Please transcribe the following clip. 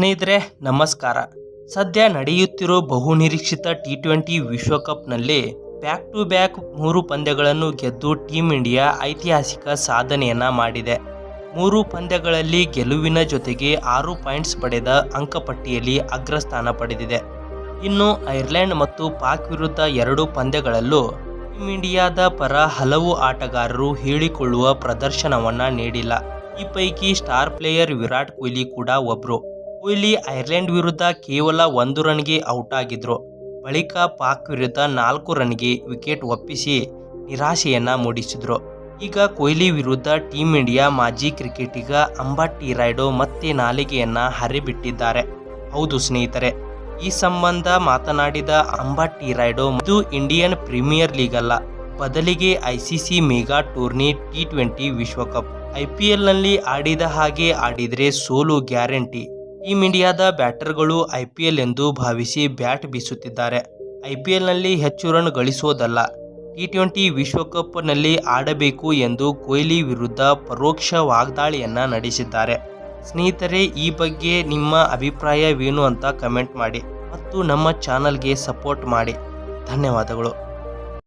ಸ್ನೇಹಿತರೆ, ನಮಸ್ಕಾರ. ಸದ್ಯ ನಡೆಯುತ್ತಿರೋ ಬಹುನಿರೀಕ್ಷಿತ ಟಿ ಟ್ವೆಂಟಿ ವಿಶ್ವಕಪ್ನಲ್ಲಿ ಬ್ಯಾಕ್ ಟು ಬ್ಯಾಕ್ ಮೂರು ಪಂದ್ಯಗಳನ್ನು ಗೆದ್ದು ಟೀಂ ಇಂಡಿಯಾ ಐತಿಹಾಸಿಕ ಸಾಧನೆಯನ್ನ ಮಾಡಿದೆ. ಮೂರು ಪಂದ್ಯಗಳಲ್ಲಿ ಗೆಲುವಿನ ಜೊತೆಗೆ ಆರು ಪಾಯಿಂಟ್ಸ್ ಪಡೆದ ಅಂಕಪಟ್ಟಿಯಲ್ಲಿ ಅಗ್ರಸ್ಥಾನ ಪಡೆದಿದೆ. ಇನ್ನು ಐರ್ಲೆಂಡ್ ಮತ್ತು ಪಾಕ್ ವಿರುದ್ಧ ಎರಡು ಪಂದ್ಯಗಳಲ್ಲೂ ಟೀಂ ಇಂಡಿಯಾದ ಪರ ಹಲವು ಆಟಗಾರರು ಹೇಳಿಕೊಳ್ಳುವ ಪ್ರದರ್ಶನವನ್ನ ನೀಡಿಲ್ಲ. ಈ ಪೈಕಿ ಸ್ಟಾರ್ ಪ್ಲೇಯರ್ ವಿರಾಟ್ ಕೊಹ್ಲಿ ಕೂಡ ಒಬ್ರು. ಕೊಹ್ಲಿ ಐರ್ಲೆಂಡ್ ವಿರುದ್ಧ ಕೇವಲ ಒಂದು ರನ್ಗೆ ಔಟ್ ಆಗಿದ್ರು. ಬಳಿಕ ಪಾಕ್ ವಿರುದ್ಧ ನಾಲ್ಕು ರನ್ಗೆ ವಿಕೆಟ್ ಒಪ್ಪಿಸಿ ನಿರಾಶೆಯನ್ನು ಮೂಡಿಸಿದ್ರು. ಈಗ ಕೊಹ್ಲಿ ವಿರುದ್ಧ ಟೀಂ ಇಂಡಿಯಾ ಮಾಜಿ ಕ್ರಿಕೆಟಿಗ ಅಂಬಾಟಿ ರಾಯ್ಡು ಮತ್ತೆ ನಾಲಿಗೆಯನ್ನು ಹರಿಬಿಟ್ಟಿದ್ದಾರೆ. ಹೌದು ಸ್ನೇಹಿತರೆ, ಈ ಸಂಬಂಧ ಮಾತನಾಡಿದ ಅಂಬಾಟಿ ರಾಯ್ಡು, ಇದು ಇಂಡಿಯನ್ ಪ್ರೀಮಿಯರ್ ಲೀಗ್ ಅಲ್ಲ. ಬದಲಿಗೆ ICC mega tourney T twenty ವಿಶ್ವಕಪ್. ಐಪಿಎಲ್ನಲ್ಲಿ ಆಡಿದ ಹಾಗೆ ಆಡಿದರೆ ಸೋಲು ಗ್ಯಾರಂಟಿ. ಟೀಂ ಇಂಡಿಯಾದ ಬ್ಯಾಟರ್ಗಳು ಐಪಿಎಲ್ ಎಂದು ಭಾವಿಸಿ ಬ್ಯಾಟ್ ಬೀಸುತ್ತಿದ್ದಾರೆ. ಐಪಿಎಲ್ನಲ್ಲಿ ಹೆಚ್ಚು ರನ್ ಗಳಿಸೋದಲ್ಲ. ಟಿ ಟ್ವೆಂಟಿ ವಿಶ್ವಕಪ್ನಲ್ಲಿ ಆಡಬೇಕು ಎಂದು ಕೊಹ್ಲಿ ವಿರುದ್ಧ ಪರೋಕ್ಷ ವಾಗ್ದಾಳಿಯನ್ನು ನಡೆಸಿದ್ದಾರೆ. ಸ್ನೇಹಿತರೆ, ಈ ಬಗ್ಗೆ ನಿಮ್ಮ ಅಭಿಪ್ರಾಯವೇನು ಅಂತ ಕಮೆಂಟ್ ಮಾಡಿ ಮತ್ತು ನಮ್ಮ ಚಾನಲ್ಗೆ ಸಪೋರ್ಟ್ ಮಾಡಿ. ಧನ್ಯವಾದಗಳು.